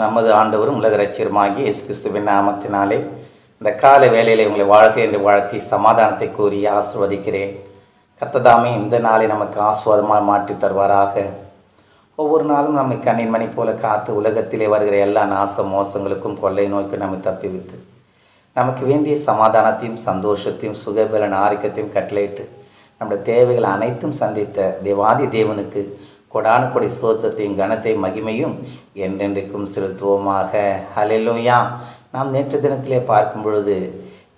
நமது ஆண்டவரும் உலக ரட்சியருமாகி இயேசு கிறிஸ்துவின் நாமத்தினாலே இந்த கால வேலையில் உங்களை வாழ்க என்று வாழ்த்தி சமாதானத்தை கூறி ஆசிர்வதிக்கிறேன். கத்ததாமே இந்த நாளை நமக்கு ஆசுவாதமாக மாற்றி தருவாராக. ஒவ்வொரு நாளும் நம்மை கண்ணின் மணி போல காத்து உலகத்திலே வருகிற எல்லா நாச மோசங்களுக்கும் கொள்ளை நோய்க்கும் நம்மை தப்பிவித்து நமக்கு வேண்டிய சமாதானத்தையும் சந்தோஷத்தையும் சுகபலன் ஆரோக்கியத்தையும் கட்டளையிட்டு நம்முடைய தேவைகள் அனைத்தும் சந்தித்த தேவாதி தேவனுக்கு கொடான கொடி ஸ்தோத்திரத்தையும் கனத்தை மகிமையும் என்றென்றைக்கும் செலுத்துவோமாக. ஹalleluya நாம் நேற்று தினத்திலே பார்க்கும் பொழுது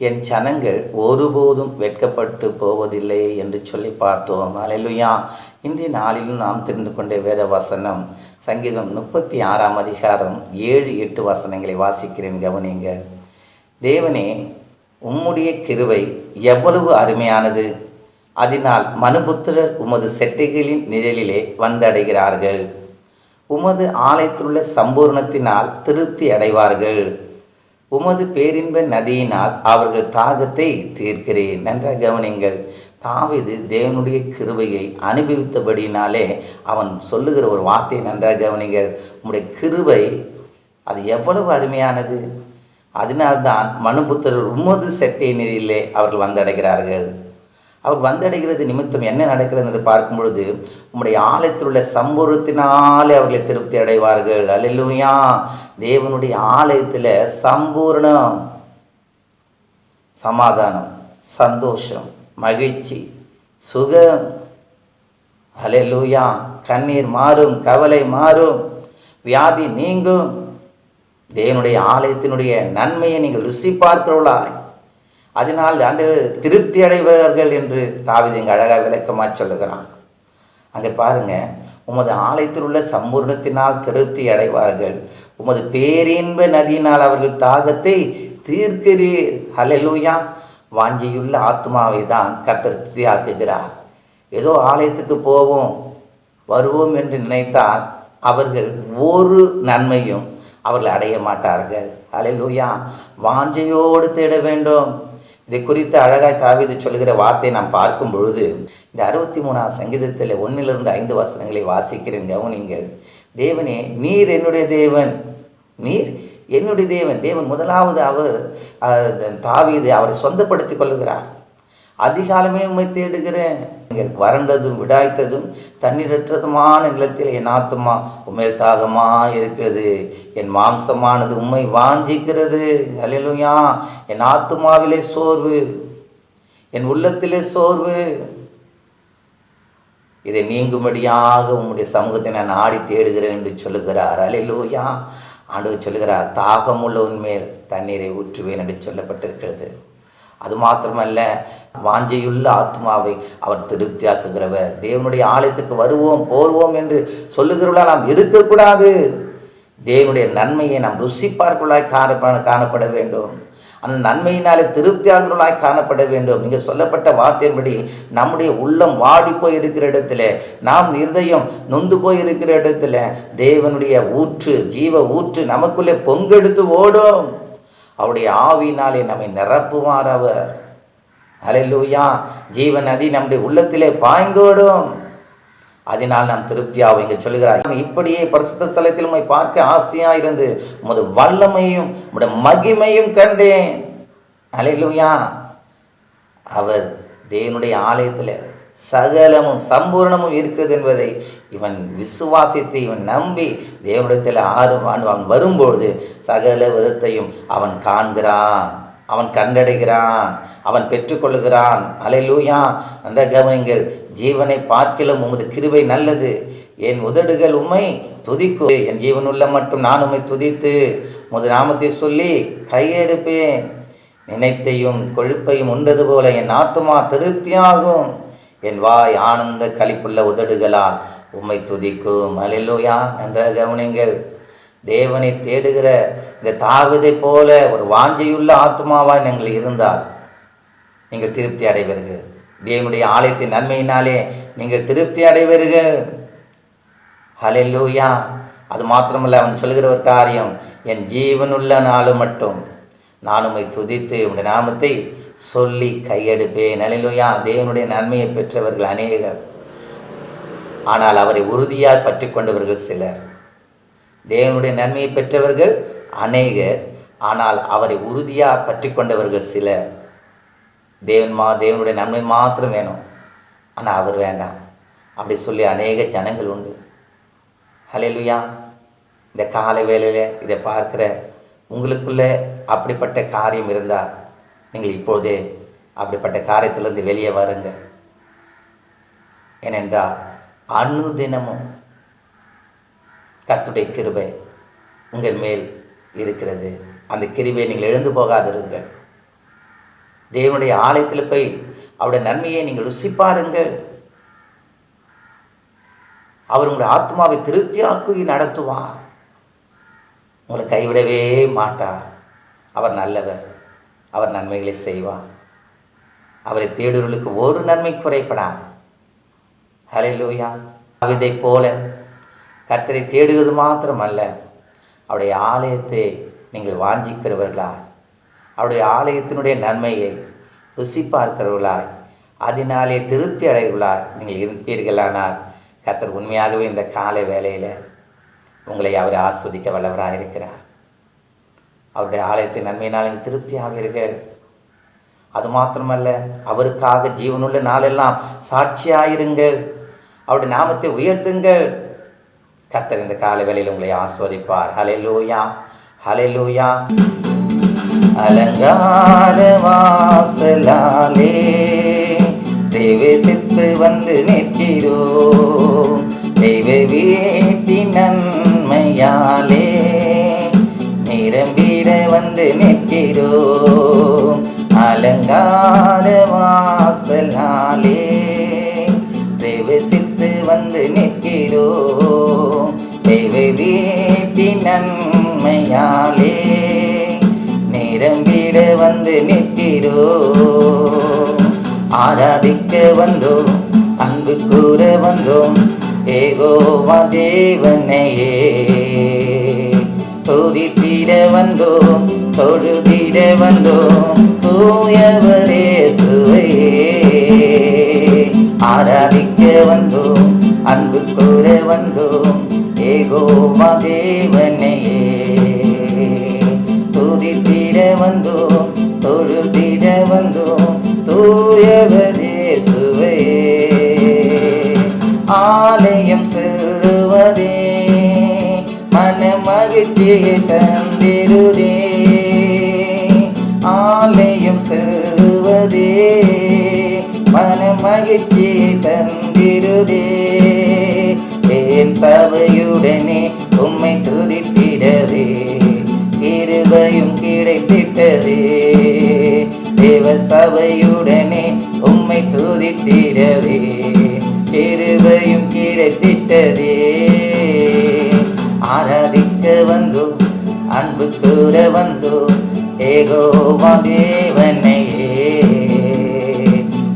என் சனங்கள் ஒருபோதும் வெட்கப்பட்டு போவதில்லை என்று சொல்லி பார்த்தோம். ஹalleluya இன்றைய நாளிலும் நாம் தெரிந்து கொண்ட வேத வசனம் சங்கீதம் முப்பத்தி ஆறாம் அதிகாரம் ஏழு எட்டு வசனங்களை வாசிக்கிறேன் கவனிங்க தேவனே உம்முடைய கிருவை எவ்வளவு அருமையானது. அதனால் மனுபுத்திரர் உமது செட்டைகளின் நிழலிலே வந்தடைகிறார்கள். உமது ஆலயத்திலுள்ள சம்பூர்ணத்தினால் திருப்தி அடைவார்கள். உமது பேரின்ப நதியினால் அவர்கள் தாகத்தை தீர்க்கிறேன். நன்றாக கவனிங்கள் தாவிது தேவனுடைய கிருபையை அனுபவித்தபடினாலே அவன் சொல்லுகிற ஒரு வார்த்தையை நன்றாக கவனிங்கள் உம்முடைய கிருபை அது எவ்வளவு அருமையானது. அதனால்தான் மனுபுத்திரர் உமது செட்டை நிலையிலே அவர்கள் வந்தடைகிறார்கள். அவர் வந்தடைகிறது நிமித்தம் என்ன நடக்கிறது என்று பார்க்கும் பொழுது உம்முடைய ஆலயத்தில் உள்ள சம்பூர்ணத்தினாலே அவர்களை திருப்தி அடைவார்கள். அல்லேலூயா. தேவனுடைய ஆலயத்தில் சம்பூர்ணம். சமாதானம் சந்தோஷம் மகிழ்ச்சி சுகம். அலையலூயா கண்ணீர் மாறும் கவலை மாறும் வியாதி நீங்கும். தேவனுடைய ஆலயத்தினுடைய நன்மையை நீங்கள் ருசி பார்க்கிறவளாய் அதனால் ஆண்டு திருப்தி அடைவார்கள் என்று தாவித இங்கே அழகாக விளக்கமாக சொல்லுகிறான். அங்கே பாருங்க உமது ஆலயத்தில் உள்ள சம்பூர்ணத்தினால் திருப்தி அடைவார்கள். உமது பேரின்ப நதியினால் அவர்கள் தாகத்தை தீர்க்கிறீர். ஹalleluya. வாஞ்சியுள்ள ஆத்மாவை தான் கத்திருப்தி ஆக்குகிறார் ஏதோ ஆலயத்துக்கு போவோம் வருவோம் என்று நினைத்தால் அவர்கள் ஒரு நன்மையும் அவர்கள் அடைய மாட்டார்கள். ஹalleluya. வாஞ்சையோடு தேட வேண்டும். இதை குறித்து அழகாய் தாவிது சொல்கிற வார்த்தையை நாம் பார்க்கும் பொழுது இந்த அறுபத்தி மூணாம் சங்கீதத்தில் ஒன்றிலிருந்து ஐந்து வசனங்களை வாசிக்கிறேன் கவனிங்கள் தேவனே நீர் என்னுடைய தேவன். நீர் என்னுடைய தேவன். தேவன் முதலாவது அவர் தாவீது அவரை சொந்தப்படுத்திக் கொள்கிறார் அதிகாலமே உண்மை தேடுகிறேன். நீங்கள் வறண்டதும் விடாய்த்ததும் தண்ணீரற்றதுமான நிலத்தில் என் ஆத்துமா உண்மையில் தாகமா இருக்கிறது. என் மாம்சமானது உண்மை வாஞ்சிக்கிறது. அலையிலுயா என் ஆத்துமாவிலே சோர்வு. என் உள்ளத்திலே சோர்வு. இதை நீங்கும்படியாக உம்முடைய சமூகத்தை நான் ஆடி தேடுகிறேன் என்று சொல்லுகிறார். அலையிலூயா ஆண்டு சொல்லுகிறார் தாகமுள்ள உண்மையில் தண்ணீரை ஊற்றுவேன் என்று சொல்லப்பட்டிருக்கிறது. அது மாத்திரமல்ல வாஞ்சையுள்ள ஆத்மாவை அவர் திருப்தியாக்குகிறவர். தேவனுடைய ஆலயத்துக்கு வருவோம் போர்வோம் என்று சொல்லுகிறவர்களா நாம் இருக்கக்கூடாது. தேவனுடைய நன்மையை நாம் ருசிப்பார்களாய் காணப்பட காணப்பட வேண்டும். அந்த நன்மையினாலே திருப்தியாகிறவர்களாய் காணப்பட வேண்டும். இங்கே சொல்லப்பட்ட வார்த்தையின்படி நம்முடைய உள்ளம் வாடி போய் இருக்கிற இடத்துல நாம் இருதயம் நொந்து போய் இருக்கிற இடத்துல தேவனுடைய ஊற்று ஜீவ ஊற்று நமக்குள்ளே பொங்கெடுத்து ஓடும். அவருடைய ஆவியினாலே நம்மை நிரப்புவார் அவர். அலையிலூயா ஜீவ நதி நம்முடைய உள்ளத்திலே பாய்ந்தோடும். அதனால் நாம் திருப்தியாகும் இங்கே சொல்கிறார் இப்படியே பரிசுத்த ஸ்தலத்தில் உண்மை பார்க்க ஆசையாக இருந்து உமது வல்லமையும் உடைய மகிமையும் கண்டேன். அலையிலூயா அவர் தேவனுடைய ஆலயத்தில் சகலமும் சம்பூர்ணமும் இருக்கிறது என்பதை இவன் விசுவாசித்து இவன் நம்பி தேவனிடத்தில் ஆறு அவன் வரும்பொழுது சகல விதத்தையும் அவன் காண்கிறான். அவன் கண்டடைகிறான். அவன் பெற்றுக்கொள்கிறான் அலையிலூயா. நன்ற கவனிங்கள் ஜீவனை பார்க்கிலும் உமது கிருபை நல்லது. என் உதடுகள் உம்மை துதிக்கும். என் ஜீவனுள்ள மட்டும் நான் உம்மை துதித்து உமது நாமத்தை சொல்லி கையெடுப்பேன். நினைத்தையும் கொழுப்பையும் உண்டது போல என் ஆத்துமா திருப்தியாகும். என் வாய் ஆனந்த களிப்புள்ள உதடுகளால் உம்மை துதிக்கும். அலிலோயா என்ற கவனிங்கள் தேவனை தேடுகிற இந்த தாவிதை போல ஒரு வாஞ்சையுள்ள ஆத்மாவாய் நீங்கள் இருந்தால் நீங்கள் திருப்தி அடைவீர்கள். தேவனுடைய ஆலயத்தின் நன்மையினாலே நீங்கள் திருப்தி அடைவீர்கள். ஹலெல்லூயா அது மாத்திரமல்ல அவன் சொல்கிற ஒரு காரியம் என் ஜீவனுள்ள நாளும் மட்டும் நான் உம்மை துதித்து உடைய நாமத்தை சொல்லி கையெடுப்பேன். அலையிலோயா தேவனுடைய நன்மையை பெற்றவர்கள் அநேகர். ஆனால் அவரை உறுதியாய் பற்றி கொண்டவர்கள் சிலர். தேவனுடைய நன்மையை பெற்றவர்கள் அநேகர். ஆனால் அவரை உறுதியாக பற்றி கொண்டவர்கள் சிலர். தேவன் மா தேவனுடைய நன்மை மாத்திரம் வேணும். ஆனால் அவர் வேண்டாம். அப்படி சொல்லி அநேக ஜனங்கள் உண்டு. ஹalleluya இந்த காலை வேளையில் இதை பார்க்குற உங்களுக்குள்ளே அப்படிப்பட்ட காரியம் இருந்தால் நீங்கள் இப்போதே அப்படிப்பட்ட காரியத்திலிருந்து வெளியே வருங்க ஏனென்றால் அனுதினமும் கத்துடைய கிருபை உங்கள் மேல் இருக்கிறது. அந்த கிருபையை நீங்கள் எழுந்து போகாதிருங்கள். தேவனுடைய ஆலயத்தில் போய் அவருடைய நன்மையை நீங்கள் ருசி பாருங்கள். அவர் உங்களுடைய ஆத்மாவை திருப்தியாக்கி நடத்துவார். உங்களை கைவிடவே மாட்டார். அவர் நல்லவர். அவர் நன்மைகளை செய்வார். அவரை தேடுவர்களுக்கு ஒரு நன்மை குறைப்படாது ஹalleluya இதை போல கத்தரை தேடுவது மாத்திரமல்ல அவருடைய ஆலயத்தை நீங்கள் வாஞ்சிக்கிறவர்களாய் அவருடைய ஆலயத்தினுடைய நன்மையை ருசி பார்க்கிறவர்களாய் அதனாலே திருப்தி அடைவர்களாய் நீங்கள் இருப்பீர்களானால் கத்தர் உண்மையாகவே இந்த காலை வேலையில் உங்களை அவர் ஆஸ்வதிக்க வல்லவராக இருக்கிறார் அவருடைய ஆலயத்தின் நன்மையினால் நீங்கள் திருப்தி ஆவீர்கள் அது மாத்திரமல்ல அவருக்காக ஜீவனுள்ள நாளெல்லாம் சாட்சியாயிருங்கள். அவருடைய நாமத்தை உயர்த்துங்கள். கத்தர் இந்த காலை வேலையில் உங்களை ஆஸ்வதிப்பார். ஹலே லூயா ஹலே லூயா அலங்கார வாசலாலே தேவசித்து வந்து நிற்கிறோ தெய்வ வீட்டின் நன்மையாலே வந்து நிற்கிறோ அலங்கார வாசலாலே தேவசித்து வந்து நிற்கிறோ தேவை வீட்டி நன்மையாலே நிரம்பிட வந்து நிற்கிறோ ஆராதிக்க வந்தோம் அன்பு கூற வந்தோம். ஏகோவா தேவனையே. துதித்திட வந்தோம் தொழுதிட வந்தோம் தூயவரே சுவையே ஆராதிக்க வந்தோம் அன்பு கூற வந்தோம் ஏகோமா தேவனையே துதித்திட வந்தோம் தொழுதிட வந்தோம் தூயவரே சுவையே ஆலயம் மகிழ்ச்சியை தந்திருதே ஆலயம் செல்வதே மன மகிழ்ச்சி தந்திருதே. என் சபையுடனே உம்மை துதித்திடவே இருபையும் கிடைத்திட்டதே. தேவ சபையுடனே உம்மை துதித்திடவே. அன்பு கூற வந்தோ ஏகோவா தேவனையே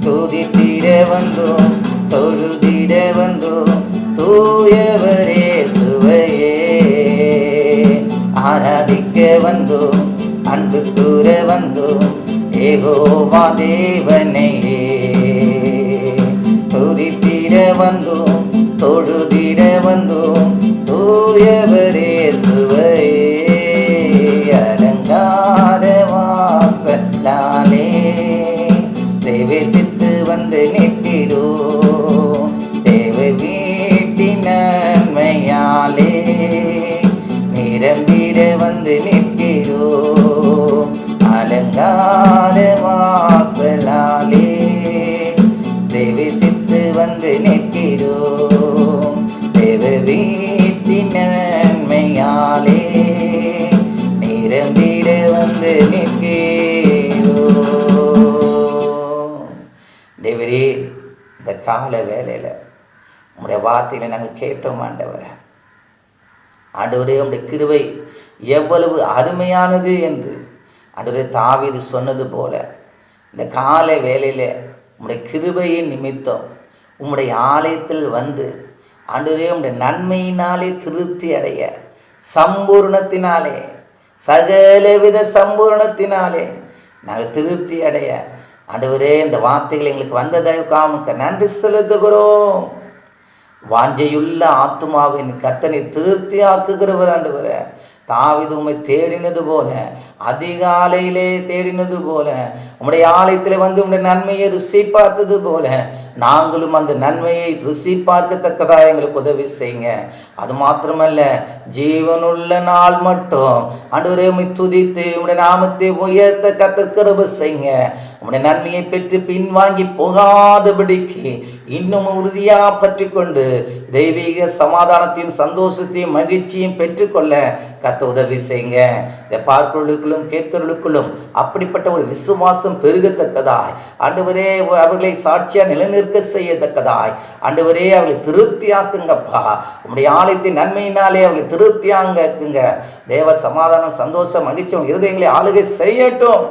துதித்திட வந்தோம் தொழுதிட வந்தோம் தூயவரே சுவையே ஆராதிக்க வந்தோம் அன்பு கூற வந்தோம் ஏகோவா தேவனையே துதித்திட வந்தோம் தொழுதிட வந்தோம் இந்த வேலையில் உங்களுடைய வார்த்தைகளை நாங்கள் கேட்டோம் ஆண்டவரை. ஆண்டவரே உங்களுடைய கிருவை எவ்வளவு அருமையானது என்று ஆண்டவரே தாவிது சொன்னது போல இந்த கால வேலையில் உங்களுடைய கிருபையின் நிமித்தம் உங்களுடைய ஆலயத்தில் வந்து ஆண்டவரே உங்களுடைய நன்மையினாலே திருப்தி அடைய சம்பூர்ணத்தினாலே சகலவித சம்பூர்ணத்தினாலே நாங்கள் திருப்தி அடைய ஆண்டவரே இந்த வார்த்தைகள் எங்களுக்கு வந்ததை நன்றி செலுத்துகிறோம். வாஞ்சையுள்ள ஆத்துமாவின் கத்தனை திருப்தியாக்குகிறவர் ஆண்டவரே. தாவிது உண்மை தேடினது போல அதிகாலையிலே தேடினது போல உம்முடைய ஆலயத்தில் வந்து உம்முடைய நன்மையை ருசி பார்த்தது போல நாங்களும் அந்த நன்மையை ருசி பார்க்கத்தக்கதா எங்களுக்கு உதவி செய்யுங்க. அது மாத்திரமல்ல ஜீவனுள்ள நாள் மட்டும். ஆண்டவரே உண்மை துதித்து உம்முடைய நாமத்தை உயர்த்த கத்தக்கிரப செய்யுங்க. உம்முடைய நன்மையை பெற்று பின்வாங்கி போகாதபடிக்கு இன்னும் உறுதியாக பற்றி கொண்டு தெய்வீக சமாதானத்தையும் சந்தோஷத்தையும் மகிழ்ச்சியும் பெற்றுக்கொள்ள கத்த உதவி செய்யுங்க. இதை பார்க்கிறவர்களுக்குள்ளும் கேட்கிறவர்களுக்குள்ளும் அப்படிப்பட்ட ஒரு விசுவாசம் பெருகத்தக்கதாய். ஆண்டவரே அவர்களை சாட்சியாக நிலைநிற்க செய்யத்தக்கதாய். ஆண்டவரே அவளை திருப்தியாக்குங்கப்பா. உங்களுடைய ஆலயத்தின் நன்மையினாலே அவளை திருப்தியாங்கக்குங்க தேவ சமாதானம் சந்தோஷம் மகிழ்ச்சி உங்கள் இருதயங்களை ஆளுகை செய்யட்டும்.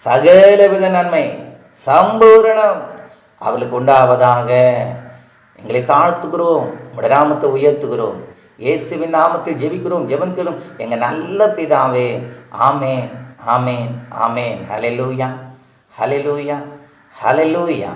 சகலவித நன்மை சம்பூரணம் அவளுக்கு உண்டாவதாக. எங்களை தாழ்த்துக்கிறோம் உடராமத்தை உயர்த்துகிறோம். இயேசுவின் நாமத்தில் ஜெபிக்கிறோம் ஜெபங்களும் எங்கள் நல்ல பிதாவே. ஆமேன் ஆமேன் ஆமேன். ஹலெலூயா ஹலெலூயா ஹலெலூயா